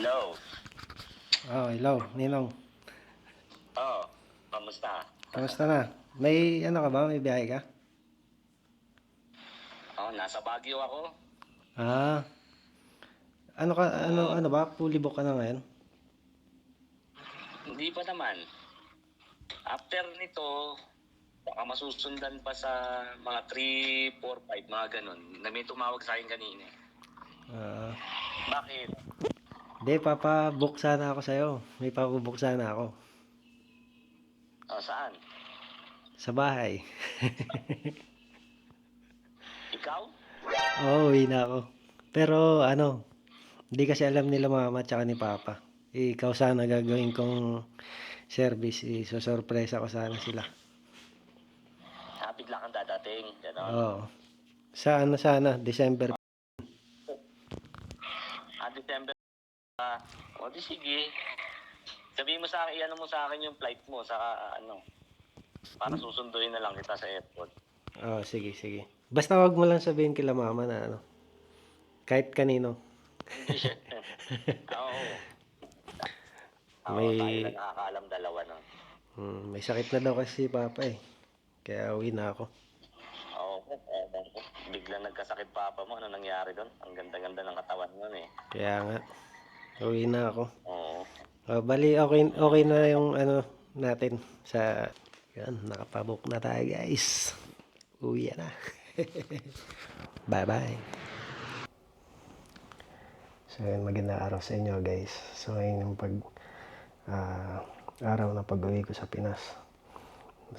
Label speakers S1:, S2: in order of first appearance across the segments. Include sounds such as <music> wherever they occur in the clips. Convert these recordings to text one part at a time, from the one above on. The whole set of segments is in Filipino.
S1: Oh, hello, Ninong.
S2: Oo. Kamusta?
S1: Kamusta na? May ano ka ba? May biyahe ka?
S2: Oo, nasa Baguio ako.
S1: Ah. Ano ka ano ano ba? Fully book ka na ngayon?
S2: Hindi pa naman. After nito, baka masusundan pa sa mga 3, 4, 5, mga ganun. Na may tumawag sa akin kanina. eh.
S1: Ah.
S2: Bakit?
S1: Hindi, papabook sana ako sa'yo. May papabook sana ako.
S2: Oh, saan?
S1: Sa bahay. <laughs>
S2: Ikaw?
S1: Oo, uwi na ako. Pero ano, hindi kasi alam nila mama at ni papa. Ikaw sana gagawin kong service. Isosorpresa ko sana sila.
S2: Ah, bigla kang dadating. Ganon.
S1: Oo. Sa ano sana, December.
S2: Ah, December. Ah, o di sige. Sabihin mo sa akin, iyan mo sa akin yung flight mo, saka ano, para susunduin na lang kita sa airport.
S1: Oo, sige, sige. Basta wag mo lang sabihin kila mama na ano. Kahit kanino.
S2: Siya. <laughs> Oo. Oo,
S1: May-
S2: tayo lang nakakaalam dalawa nun.
S1: Hmm, may sakit na daw kasi si papa eh. Kaya uwi na ako.
S2: Oo, ewan ko. Biglang nagkasakit papa mo. Ano nangyari doon? Ang ganda-ganda ng katawan nun eh.
S1: Kaya nga, uwi na ako.
S2: Oo.
S1: Oh, bali, okay, okay na yung ano natin sa... Yan, nakapabook na tayo guys. Uwi na. <laughs> Bye-bye. So, yun, magandang araw sa inyo guys. So, ngayon yung pag... ah, araw na pag-uwi ko sa Pinas.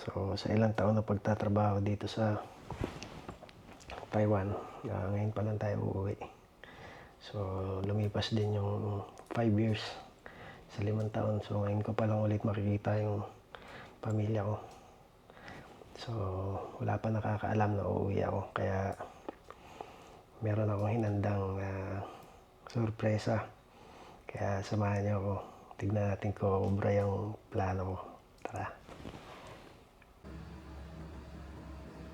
S1: So, sa ilang taon na pagtatrabaho dito sa Taiwan, ah, ngayon pa lang tayo uuwi. So, lumipas din yung 5 years sa limang taon. So, ngayon ko pa lang ulit makikita yung pamilya ko. So, wala pa nakakaalam na uuwi ako. Kaya, meron akong hinandang ah, sorpresa. Kaya, samahan niyo ako. Tignan natin kung ubra yung plano ko. Tara.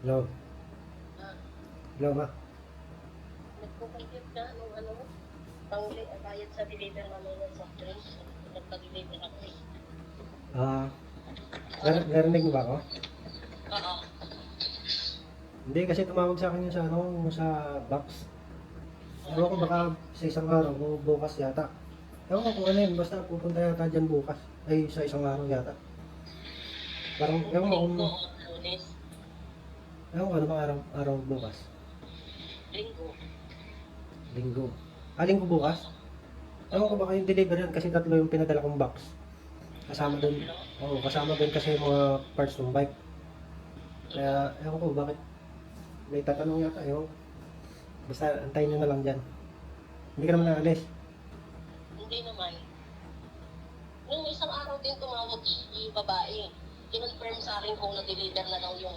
S1: Hello. Hello, ma.
S3: Nagpo-compute ka nung ano, pangli, bayad sa deliver namin ng soft drinks. Nagpa-deliver ako eh.
S1: Ah, nar- narinig mo ba ako?
S3: Oo.
S1: Hindi, kasi tumawag sa akin yun sa ano, sa box. Ewan ko baka sa isang araw o bukas yata. Ewan ko kung ano yun, basta pupunta yata dyan bukas. Ay, sa isang araw yata. Parang, ewan ko kung,
S3: lunes.
S1: ewan ko ano bang araw, araw bukas.
S3: Linggo.
S1: Linggo. Ah, linggo bukas? Ewan ko baka yung deliver yan kasi tatlo yung pinadala kong box. Kasama doon, oo, kasama doon kasi yung mga parts ng bike. Kaya, ewan ko bakit may tatanong yata, ewan. Basta antayin nyo na lang dyan. Hindi ka naman naalis.
S3: Hindi naman. Nung isang araw din tumawag yung babae. Kinonfirm sa akin kung na-deliver na daw yung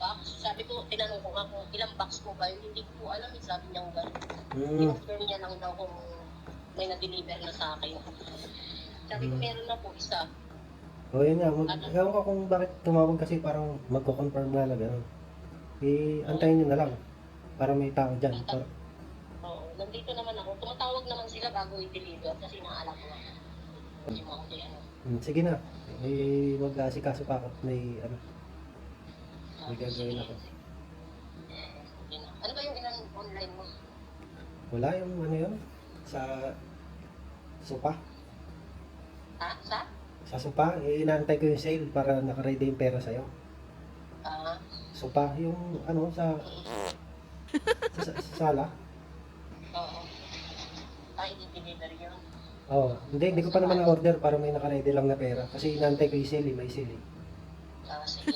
S3: box. Sabi ko, tinanong ko nga kung ilang box ko ba yun. Hindi ko po alam. eh. Sabi niya gano'n.
S1: Hmm.
S3: Kinonfirm niya lang daw kung may na-deliver na sa akin. Sabi ko,
S1: Hmm.
S3: meron na po isa.
S1: O yun nga, mag, ewan ko kung bakit tumawag kasi parang magko-confirm na na gano'n. Eh, antayin nyo na lang. Para may tao dyan. Para,
S3: Oo, nandito naman ako. Tumatawag naman sila bago i-deliver kasi naalala ko. Hindi mo ako di ano.
S1: hmm, sige na. Eh, mag-asikaso pa ako. May, ano, May gagawin ako.
S3: Ano ba yung ilan online mo?
S1: wala yung ano yun. Sa, sopa.
S3: Ha? Sa?
S1: Sa sopa, eh, inaantay ko yung sale para nakaready yung pera sa'yo.
S3: Ah,
S1: Sopa, yung ano, sa, sa, sa, sa sala.
S3: oo. Ay, i-deliver yun.
S1: Oo, hindi, hindi ko pa naman na-order para may nakaready lang na pera. Kasi inaantay ko yung sale, eh, may sale. eh.
S3: Ah, sige.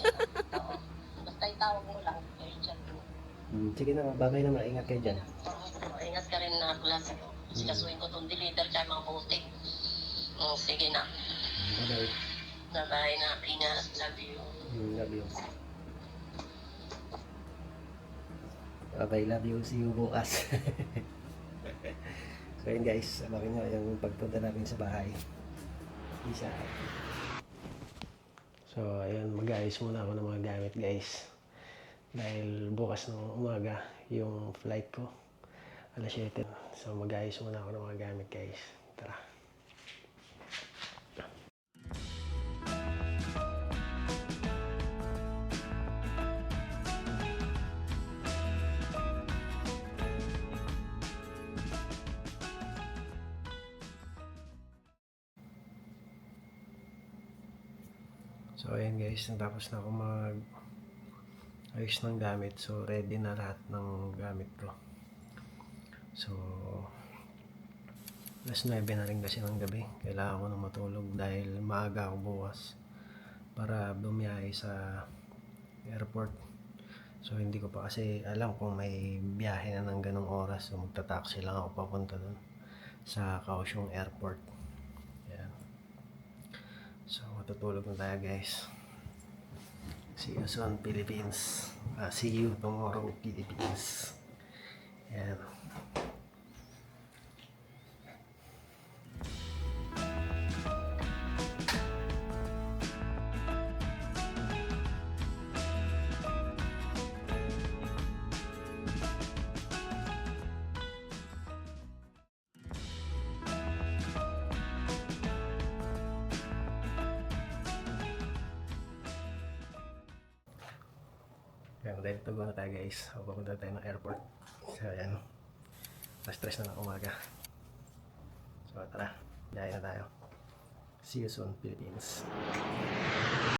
S3: Itawag mo lang. Kaya chat mo.
S1: Hmm, sige na, bagay na maingat kayo dyan.
S3: Ingat ka rin na class. Sikasuin ko itong deliver tsaka mga posting. Mm, sige na.
S1: Bye-bye.
S3: Bye-bye na. Ingat. Love you.
S1: Hmm, love you. Okay, love you. See you bukas. <laughs> so yun guys, abangan nyo yung pagpunta namin sa bahay. Isa. So ayun, mag-ayos muna ako ng mga gamit guys dahil bukas ng umaga yung flight ko alas 7 so magayos muna ako ng mga gamit guys. Tara. So ayan guys, natapos na ako mag ayos ng gamit. So ready na lahat ng gamit ko. So alas 9 na rin kasi ng gabi. Kailangan ko na matulog dahil maaga ako bukas para bumiyahe sa airport. So hindi ko pa kasi alam kung may biyahe na ng ganong oras. So magta-taxi lang ako papunta dun sa Kaohsiung Airport. Ayan. So matutulog na tayo guys. See you soon Philippines. Ah, see you tomorrow Philippines. Ayan. Ayan, ready to go na tayo guys. So, papunta tayo ng airport. So, ayan. Alas stress na ng umaga. So, tara. Biyahe na tayo. See you soon, Philippines.